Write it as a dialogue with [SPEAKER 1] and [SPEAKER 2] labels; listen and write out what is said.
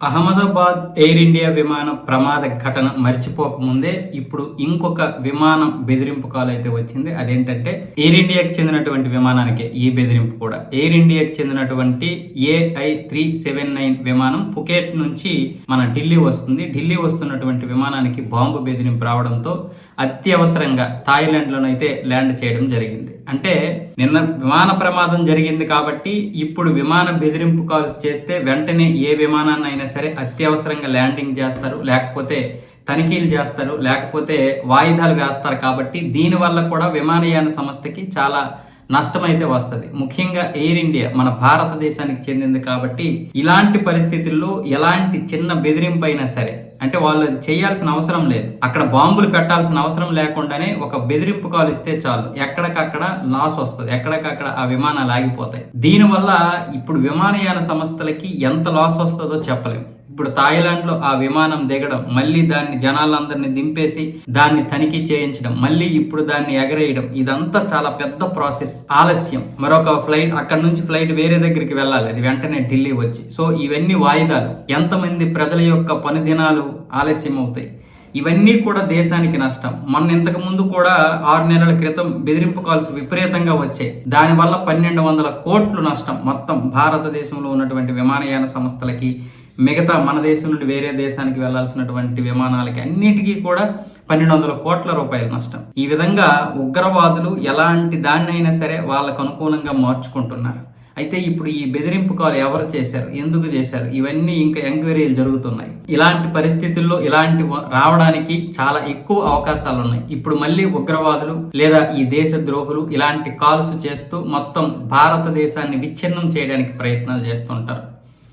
[SPEAKER 1] Ahmedabad air India విమాన ప్రమాద ఘటన మర్చిపోకముందే ఇప్పుడు ఇంకొక విమానం బెదిరింపు కాల్ అయితే వచ్చింది. అదేంటంటే ఎయిర్ ఇండియాకి చెందినటువంటి విమానానికి ఈ బెదిరింపు కూడా. ఎయిర్ ఇండియాకి చెందినటువంటి ఏఐ త్రీ సెవెన్ నైన్ విమానం పుకెట్ నుంచి మన ఢిల్లీ వస్తుంది. ఢిల్లీ వస్తున్నటువంటి విమానానికి బాంబు బెదిరింపు రావడంతో అత్యవసరంగా థాయిలాండ్లోనైతే ల్యాండ్ చేయడం జరిగింది. అంటే నిన్న విమాన ప్రమాదం జరిగింది కాబట్టి ఇప్పుడు విమాన బెదిరింపు కాల్ చేస్తే వెంటనే ఏ విమానాన్ని అయినా సరే అత్యవసరంగా ల్యాండింగ్ చేస్తారు లేకపోతే తనిఖీలు చేస్తారు లేకపోతే వాయిదాలు వేస్తారు కాబట్టి దీనివల్ల కూడా విమానయాన సంస్థకి చాలా నష్టమైతే వస్తుంది. ముఖ్యంగా ఎయిర్ ఇండియా మన భారతదేశానికి చెందింది కాబట్టి ఇలాంటి పరిస్థితుల్లో ఎలాంటి చిన్న బెదిరింపు అయినా సరే అంటే వాళ్ళు అది చేయాల్సిన అవసరం లేదు. అక్కడ బాంబులు పెట్టాల్సిన అవసరం లేకుండానే ఒక బెదిరింపు కాల్ ఇస్తే చాలు. ఎక్కడికక్కడ లాస్ వస్తుంది. ఎక్కడికక్కడ ఆ విమానాలు ఆగిపోతాయి. దీనివల్ల ఇప్పుడు విమానయాన సంస్థలకి ఎంత లాస్ వస్తుందో చెప్పలేము ఇప్పుడు థాయిలాండ్లో ఆ విమానం దిగడం మళ్ళీ దాన్ని జనాలందరినీ దింపేసి దాన్ని తనిఖీ చేయించడం మళ్ళీ ఇప్పుడు దాన్ని ఎగరేయడం ఇదంతా చాలా పెద్ద ప్రాసెస్ ఆలస్యం. మరొక ఫ్లైట్ అక్కడ నుంచి ఫ్లైట్ వేరే దగ్గరికి వెళ్ళాలి. అది వెంటనే ఢిల్లీ వచ్చి. సో ఇవన్నీ వాయిదాలు. ఎంతమంది ప్రజల యొక్క పనిదినాలు ఆలస్యం అవుతాయి ఇవన్నీ కూడా దేశానికి నష్టం. మొన్న ఇంతకు ముందు కూడా ఆరు నెలల క్రితం బెదిరింపు కాల్స్ విపరీతంగా వచ్చాయి. దానివల్ల పన్నెండు వందల కోట్లు నష్టం మొత్తం భారతదేశంలో ఉన్నటువంటి విమానయాన సంస్థలకి మిగతా మన దేశం నుండి వేరే దేశానికి వెళ్ళాల్సినటువంటి విమానాలకి అన్నిటికీ కూడా పన్నెండు వందల కోట్ల రూపాయల నష్టం. ఈ విధంగా ఉగ్రవాదులు ఎలాంటి దాన్నైనా సరే వాళ్ళకు అనుకూలంగా మార్చుకుంటున్నారు. అయితే ఇప్పుడు ఈ బెదిరింపు కాలు ఎవరు చేశారు? ఎందుకు చేశారు? ఇవన్నీ ఇంకా ఎంక్వైరీలు జరుగుతున్నాయి. ఇలాంటి పరిస్థితుల్లో ఇలాంటి రావడానికి చాలా ఎక్కువ అవకాశాలు ఉన్నాయి ఇప్పుడు మళ్ళీ ఉగ్రవాదులు లేదా ఈ దేశ ద్రోహులు ఇలాంటి కాల్స్ చేస్తూ మొత్తం భారతదేశాన్ని విచ్ఛిన్నం చేయడానికి ప్రయత్నాలు చేస్తుంటారు.